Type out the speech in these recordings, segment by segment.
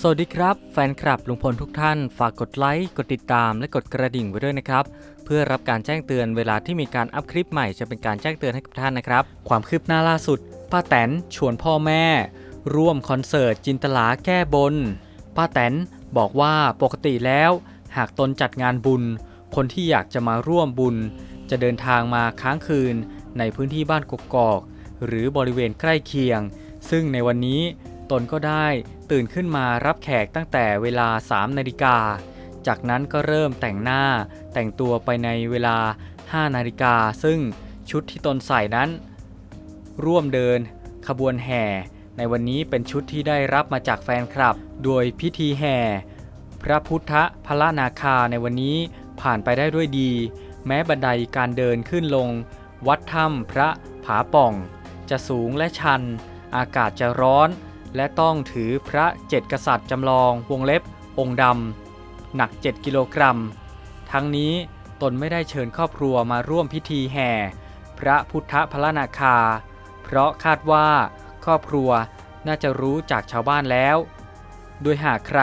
สวัสดีครับ แฟนคลับลุงพลทุกท่าน ฝากกดไลค์กดติดตามและกดกระดิ่งไว้ด้วยนะครับ เพื่อรับการแจ้งเตือนเวลาที่มีการอัพคลิปใหม่จะเป็นการแจ้งเตือนให้กับท่านนะครับ ความคืบหน้าล่าสุดป้าแตนชวนพ่อแม่ ร่วมคอนเสิร์ตจินตลาแก้บนป้าแตนบอกว่าปกติแล้ว หากตนจัดงานบุญ คนที่อยากจะมาร่วมบุญ จะเดินทางมาค้างคืน ในพื้นที่บ้านกกอก หรือบริเวณใกล้เคียง ซึ่งในวันนี้ ตนก็ได้ตื่นขึ้นมารับแขกตั้งแต่เวลา 3 นาฬิกา จากนั้นก็เริ่มแต่งหน้าแต่งตัวไปในเวลา 5 นาฬิกา ซึ่งชุดที่ตนใส่นั้น ร่วมเดินขบวนแห่ ในวันนี้เป็นชุดที่ได้รับมาจากแฟนคลับ โดยพิธีแห่ พระพุทธพละนาคาในวันนี้ผ่านไปได้ด้วยดี แม้บันไดการเดินขึ้นลง วัดถ้ำพระผาป่อง จะสูงและชัน อากาศจะร้อน และต้องถือพระเจ็ดกษัตริย์จำลองวงเล็บ องค์ดำหนัก 7 กิโลกรัม ทั้งนี้ตนไม่ได้เชิญครอบครัวมาร่วมพิธีแห่ พระพุทธพละนาคา เพราะคาดว่าครอบครัวน่าจะรู้จากชาวบ้านแล้ว โดยหากใคร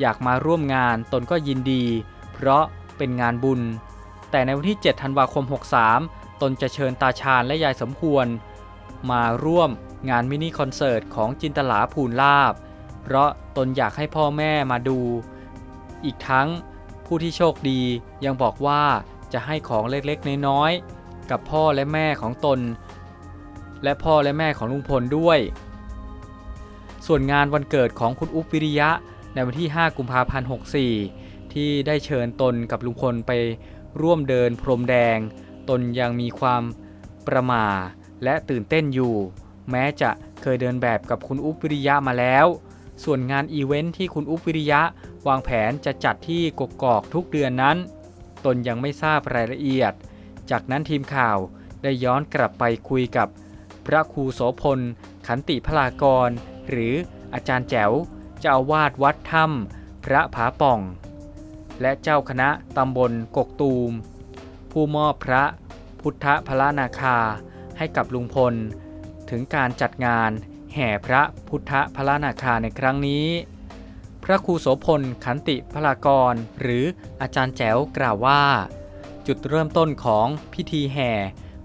อยากมาร่วมงานตนก็ยินดี เพราะเป็นงานบุญ แต่ในวันที่ 7 ธันวาคม 63 ตนจะเชิญตาชาญและยายสมควร มาร่วม งานมินิคอนเสิร์ตของจินตลาภูลลาบ เพราะตนอยากให้พ่อแม่มาดู อีกทั้งผู้ที่โชคดียังบอกว่าจะให้ของเล็กๆ น้อยๆ กับพ่อและแม่ของตน และพ่อและแม่ของลุงพลด้วย ส่วนงานวันเกิดของคุณอุ๊บวิริยะในวันที่ 5 กุมภาพันธ์64 ที่ได้เชิญตนกับลุงพลไปร่วมเดินพรมแดง ตนยังมีความประหม่าและตื่นเต้นอยู่ แม้จะเคยเดินแบบกับคุณอุ๊บวิริยะมาแล้ว ส่วนงานอีเวนท์ที่คุณอุ๊บวิริยะ วางแผนจะจัดที่กกอกทุกเดือนนั้น ตนยังไม่ทราบรายละเอียด จากนั้นทีมข่าวได้ย้อนกลับไปคุยกับ พระครูโสพล ขันติพลากร หรืออาจารย์แจ๋วเจ้าอาวาสวัดถ้ำพระผาป่อง และเจ้าคณะตำบลกกตูม ผู้มอบพระพุทธพลานาคาให้กับลุงพล ถึงการจัดงานแห่พระพุทธพลานาคาในครั้งนี้ พระครูโสพลขันติพลากร หรืออาจารย์แจ๋วกล่าวว่า จุดเริ่มต้นของพิธีแห่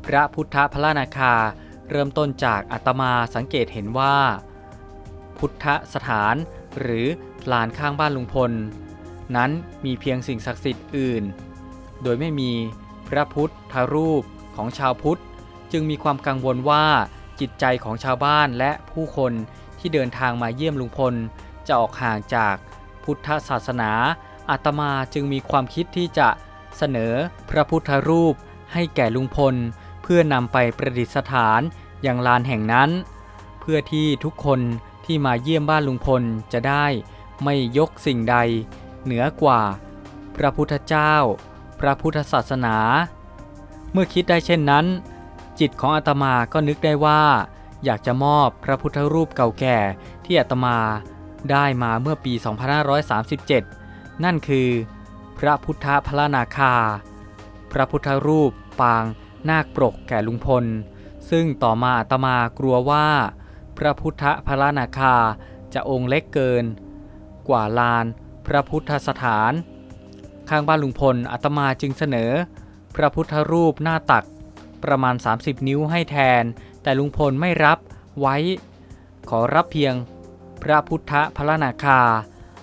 พระพุทธพลานาคา เริ่มต้นจากอาตมาสังเกตเห็นว่า พุทธสถานหรือลานข้างบ้านลุงพล นั้นมีเพียงสิ่งศักดิ์สิทธิ์อื่น โดยไม่มีพระพุทธรูปของชาวพุทธ จึงมีความกังวลว่า จิตใจของชาวบ้านและผู้คนที่เดินทางมาเยี่ยมลุงพล จะออกห่างจากพุทธศาสนา อาตมาจึงมีความคิดที่จะเสนอพระพุทธรูปให้แก่ลุงพล เพื่อนำไปประดิษฐานอย่างลานแห่งนั้น เพื่อที่ทุกคนที่มาเยี่ยมบ้านลุงพลจะได้ไม่ยกสิ่งใด เหนือกว่า พระพุทธเจ้า พระพุทธศาสนา เมื่อคิดได้เช่นนั้น จิตของอาตมาก็นึกได้ว่า อยากจะมอบพระพุทธรูปเก่าแก่ที่อาตมาได้มาเมื่อปี 2537 นั่นคือ พระพุทธพระนาคา พระพุทธรูปปางนาคปรกแก่ลุงพล ซึ่งต่อมาอาตมากลัวว่า พระพุทธพระนาคาจะองค์เล็กเกิน กว่าลานพระพุทธสถาน ข้างบ้านลุงพลอาตมาจึงเสนอ พระพุทธรูปหน้าตัก ประมาณ 30 นิ้วให้แทน แต่ลุงพลไม่รับไว้ ขอรับเพียงพระพุทธพระนาคา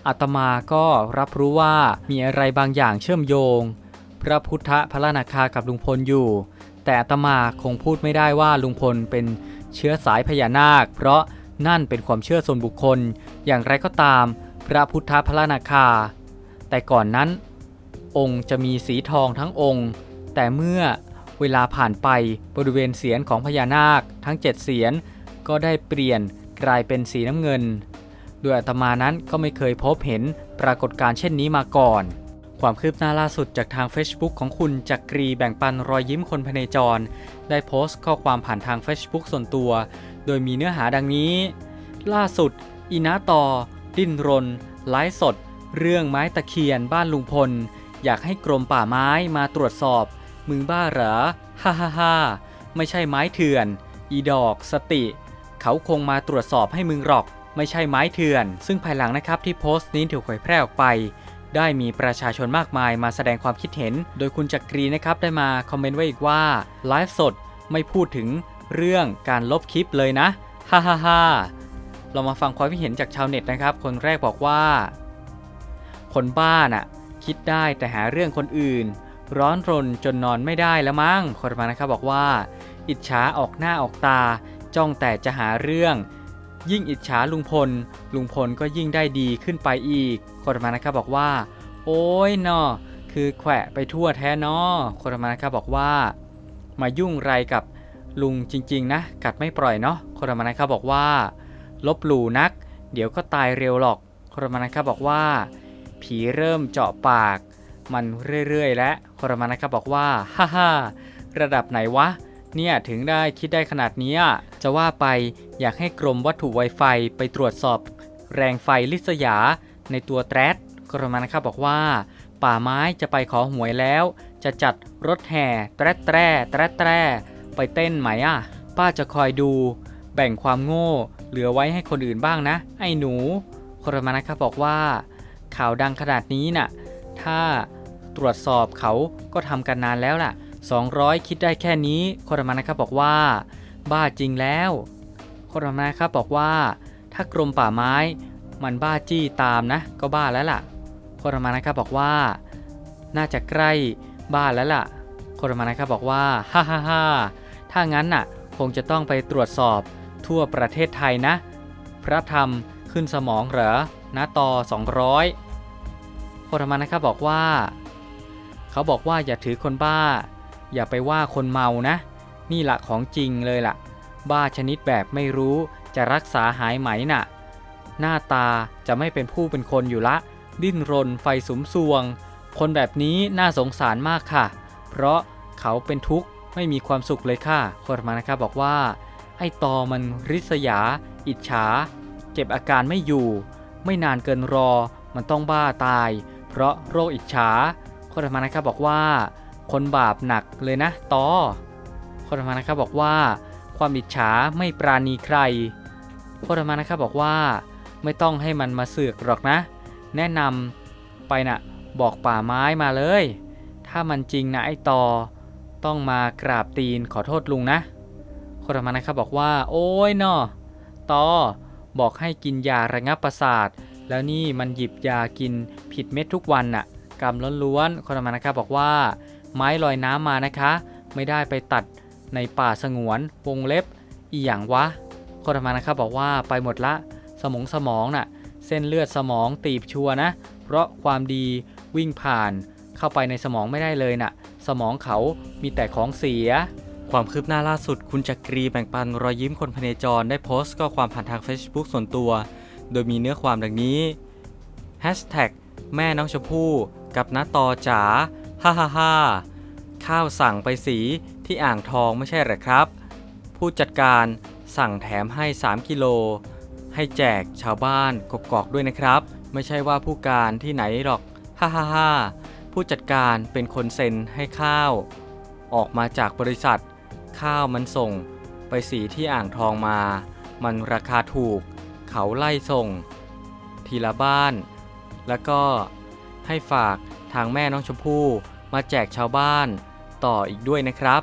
อาตมาก็รับรู้ว่ามีอะไรบางอย่างเชื่อมโยง พระพุทธพระนาคากับลุงพลอยู่ แต่อาตมาคงพูดไม่ได้ว่าลุงพลเป็นเชื้อสายพญานาค เพราะนั่นเป็นความเชื่อส่วนบุคคล อย่างไรก็ตาม พระพุทธพระนาคา แต่ก่อนนั้น องค์จะมีสีทองทั้งองค์ แต่เมื่อ เวลาผ่านไปบริเวณเสียนของพญานาคทั้ง 7 เสียนก็ได้เปลี่ยนกลายเป็นสีน้ำเงิน โดยอาตมานั้นก็ไม่เคยพบเห็นปรากฏการณ์เช่นนี้มาก่อน ความคืบหน้าล่าสุดจากทาง Facebook ของคุณจักรีแบ่งปันรอยยิ้มคนพเนจร ได้โพสต์ข้อความผ่านทาง Facebook ส่วนตัว โดยมีเนื้อหาดังนี้ ล่าสุดอีนาตอ ดิ้นรน ไลฟ์สด เรื่องไม้ตะเคียนบ้านลุงพล อยากให้กรมป่าไม้มาตรวจสอบ มึงบ้าเหรอ ฮ่าฮ่าฮ่าไม่ใช่ไม้เถื่อน อีดอก สติ เขาคงมาตรวจสอบให้มึงหรอก ไม่ใช่ไม้เถื่อน ซึ่งภายหลังนะครับที่โพสต์นี้ถูกเผยแพร่ออกไป ได้มีประชาชนมากมายมาแสดงความคิดเห็น โดยคุณจักรีนะครับได้มาคอมเมนต์ไว้อีกว่าไลฟ์สดไม่พูดถึงเรื่องการลบคลิปเลยนะ ฮ่าฮ่าฮ่าเรามาฟังความคิดเห็นจากชาวเน็ตนะครับ คนแรกบอกว่า คนบ้าน่ะ คิดได้แต่หาเรื่องคนอื่น ร้อนรนจนนอนไม่ได้แล้วมั้งคนมานะครับบอกว่า อิจฉาออกหน้าออกตา จ้องแต่จะหาเรื่อง ยิ่งอิจฉาลุงพล ลุงพลก็ยิ่งได้ดีขึ้นไปอีกคนมานะครับบอกว่า โอ้ยนอคือแขวะไปทั่วแท้นอคนมานะครับบอกว่า มายุ่งไรกับลุงจริง ๆ นะ กัดไม่ปล่อยเนาะคนมานะครับบอกว่า ลบหลู่นัก เดี๋ยวก็ตายเร็วหรอกคนมานะครับบอกว่า ผีเริ่มเจาะปาก มันเรื่อยๆ และคนมานะครับบอกว่าฮ่าฮ่าระดับไหนวะ เนี่ยถึงได้คิดได้ขนาดนี้จะว่าไปอยากให้กรมวัตถุไวไฟไปตรวจสอบ แรงไฟลิษยา ในตัวแตรดกรมานะครับบอกว่า ป่าไม้จะไปขอหวยแล้ว จะจัดรถแห่แตรแตรแตรแตรไปเต้นไหมอะ ป้าจะคอยดู แบ่งความโง่ เหลือไว้ให้คนอื่นบ้างนะ ไอ้หนูกรมานะครับบอกว่า ข่าวดังขนาดนี้น่ะ ถ้า ตรวจสอบเขาก็ทำกันนานแล้วล่ะ 200 คิดได้แค่นี้โครมานะครับบอกว่า บ้าจริงแล้วโครมานะครับบอกว่า ถ้ากรมป่าไม้ มันบ้าจี้ตามนะ ก็บ้าแล้วล่ะโครมานะครับบอกว่า น่าจะใกล้บ้าแล้วล่ะโครมานะครับบอกว่าฮ่าฮ่าฮ่าถ้างั้นน่ะคงจะต้องไปตรวจสอบทั่วประเทศไทยนะ พระธรรมขึ้นสมองเหรอนะต่อ 200โครมานะครับบอกว่า เขาบอกว่าอย่าถือคนบ้า อย่าไปว่าคนเมานะ นี่ละของจริงเลยล่ะ บ้าชนิดแบบไม่รู้จะรักษาหายไหมน่ะ หน้าตาจะไม่เป็นผู้เป็นคนอยู่ละ ดิ้นรนไฟสุมซวง คนแบบนี้น่าสงสารมากค่ะ เพราะเขาเป็นทุกข์ไม่มีความสุขเลยค่ะคนมานะครับบอกว่า ไอ้ตอมันริษยา อิจฉา เก็บอาการไม่อยู่ ไม่นานเกินรอ มันต้องบ้าตาย เพราะโรคอิจฉา คนมานะครับบอกว่า คนบาปหนักเลยนะตอคนมานะครับบอกว่า ความอิจฉาไม่ปราณีใครคนมานะครับบอกว่า ไม่ต้องให้มันมาเสือกหรอกนะ แนะนำไปนะ่ะบอกป่าไม้มาเลย ถ้ามันจริงนะไอ้ตอต้องมากราบตีนขอโทษลุงนะคนมานะครับบอกว่า โอ้ยนอตอบอกให้กินยาระงับประสาท แล้วนี่มันหยิบยากินผิดเม็ดทุกวันน่ะ กรรมล้วนๆคนมานะครับบอกว่า ไม้ลอยน้ำมานะคะ ไม่ได้ไปตัดในป่าสงวนวงเล็บอีหยังวะคนมานะครับบอกว่าไปหมดละสมองสมองน่ะเส้นเลือดสมองตีบชัวนะ เพราะความดีวิ่งผ่านเข้าไปในสมองไม่ได้เลยน่ะ สมองเขามีแต่ของเสีย ความคืบหน้าล่าสุดคุณจักรีแบ่งปันรอยยิ้มคนพเนจรได้โพสต์ข้อความผ่านทาง Facebook ส่วนตัว โดยมีเนื้อความดังนี้ Hashtag แม่น้องชมพู่ กับน้าตอจ๋าฮ่าฮ่าฮ่าข้าวสั่งไปสีที่อ่างทองไม่ใช่หรอครับ ผู้จัดการสั่งแถมให้ 3 กิโล ให้แจกชาวบ้านกกอกด้วยนะครับ ไม่ใช่ว่าผู้การที่ไหนหรอกฮ่าฮ่าฮ่าผู้จัดการเป็นคนเซ็นให้ข้าว ออกมาจากบริษัท ข้าวมันส่ง ไปสีที่อ่างทองมา มันราคาถูก เขาไล่ส่ง ทีละบ้าน แล้วก็ ให้ฝากทางแม่น้องชมพู่มาแจกชาวบ้านต่ออีกด้วยนะครับ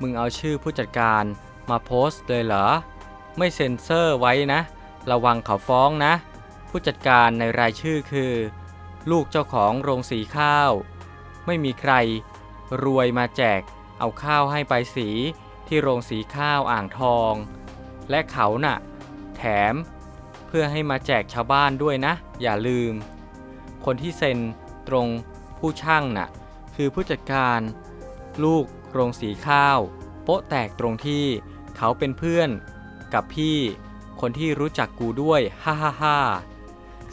มึงเอาชื่อผู้จัดการมาโพสต์เลยเหรอ ไม่เซ็นเซอร์ไว้นะ ระวังเขาฟ้องนะ ผู้จัดการในรายชื่อคือ ลูกเจ้าของโรงสีข้าว ไม่มีใคร รวยมาแจกเอาข้าวให้ไปสีที่โรงสีข้าวอ่างทอง และเขาน่ะ แถม เพื่อให้มาแจกชาวบ้านด้วยนะ อย่าลืม คนที่เซ็นตรงผู้ช่างน่ะคือผู้จัดการ ลูกโรงสีข้าว โป๊ะแตกตรงที่เขาเป็นเพื่อน กับพี่คนที่รู้จักกูด้วยฮ่าฮ่าฮ่า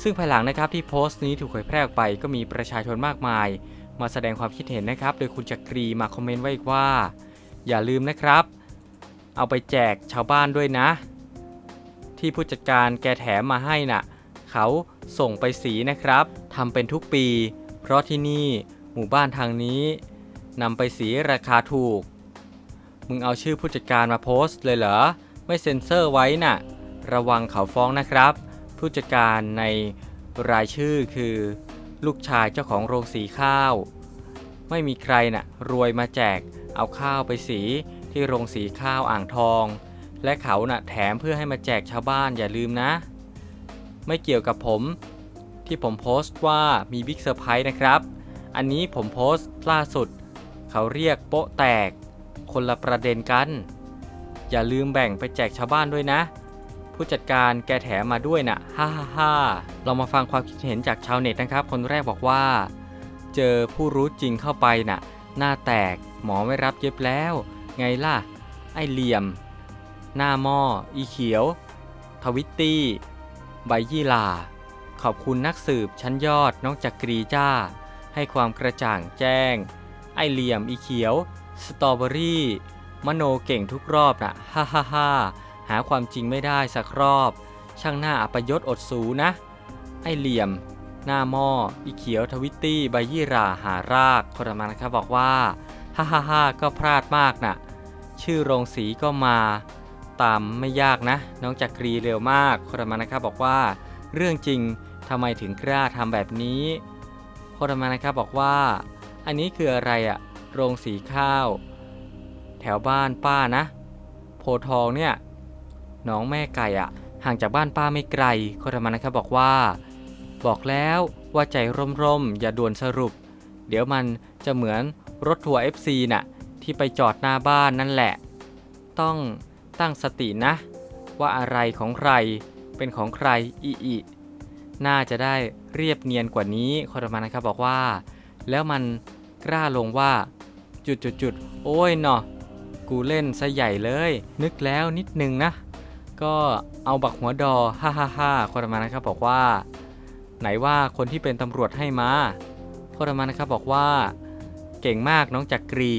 ซึ่งภายหลังนะครับที่โพสต์นี้ถูกเผยแพร่ออกไปก็มีประชาชนมากมาย มาแสดงความคิดเห็นนะครับ โดยคุณจักรีมาคอมเมนต์ไว้อีกว่า อย่าลืมนะครับ เอาไปแจกชาวบ้านด้วยนะ ที่ผู้จัดการแกแถมมาให้น่ะ เขา ส่งไปสีนะครับทำเป็นทุกปี เพราะที่นี่หมู่บ้านทางนี้นำไปสีราคาถูก มึงเอาชื่อผู้จัดการมาโพสต์เลยเหรอ ไม่เซ็นเซอร์ไว้น่ะ ระวังเขาฟ้องนะครับ ผู้จัดการในรายชื่อคือ ลูกชายเจ้าของโรงสีข้าว ไม่มีใครน่ะ รวยมาแจก เอาข้าวไปสีที่โรงสีข้าวอ่างทอง และเขาน่ะแถมเพื่อให้มาแจกชาวบ้านอย่าลืมนะ ไม่เกี่ยวกับผม ที่ผมโพสต์ว่ามีบิ๊กเซอร์ไพรส์นะครับ อันนี้ผมโพสต์ล่าสุด เขาเรียกโป๊ะแตก คนละประเด็นกัน อย่าลืมแบ่งไปแจกชาวบ้านด้วยนะ ผู้จัดการแกแถมมาด้วยนะ่ะฮ่าฮ่าฮ่าเรามาฟังความคิดเห็นจากชาวเน็ตนะครับ คนแรกบอกว่า เจอผู้รู้จริงเข้าไปน่ะ หน้าแตกหมอไม่รับเย็บแล้ว ไงล่ะ ไอเหลี่ยม หน้าหม้ออีเขียว ทวิตตี้ ใบยี่ลา ขอบคุณนักสืบชั้นยอดน้องจักรีจ้า ให้ความกระจ่างแจ้ง ไอเหลี่ยมอีเขียว สตรอเบอรี่ มโนเก่งทุกรอบนะฮ่าฮ่าฮ่าหาความจริงไม่ได้สักรอบ ช่างหน้าอัปยศอดสูนะ ไอเหลี่ยม หน้าหม้ออีเขียวทวิตตี้ใบยี่ราหารากคนมานะครับบอกว่าฮ่าฮ่าฮ่าก็พลาดมากนะชื่อโรงสีก็มา ตามไม่ยากนะ น้องจักรีเร็วมากโคนละมานะครับบอกว่า เรื่องจริงทำไมถึงกล้าทำแบบนี้โคนละมานะครับบอกว่า อันนี้คืออะไรอะโรงสีข้าว แถวบ้านป้านะ โพทองเนี่ยน้องแม่ไก่อะห่างจากบ้านป้าไม่ไกลโคนละมานะครับบอกว่า บอกแล้วว่าใจร่มๆอย่าด่วนสรุป เดี๋ยวมันจะเหมือนรถทัวร์ FC น่ะที่ไปจอดหน้าบ้านนั่นแหละ ต้อง ตั้งสตินะ ว่าอะไรของใครเป็นของใครอีอีน่าจะได้เรียบเนียนกว่านี้คนละมานะครับบอกว่า แล้วมันกล้าลงว่า จุดจุดจุดๆโอ้ยเนาะกูเล่นซะใหญ่เลย นึกแล้วนิดนึงนะ ก็เอาบักหัวดอฮ่าฮ่าฮ่าคนละมานะครับบอกว่า ไหนว่าคนที่เป็นตำรวจให้มาคนละมานะครับบอกว่า เก่งมากน้องจักรี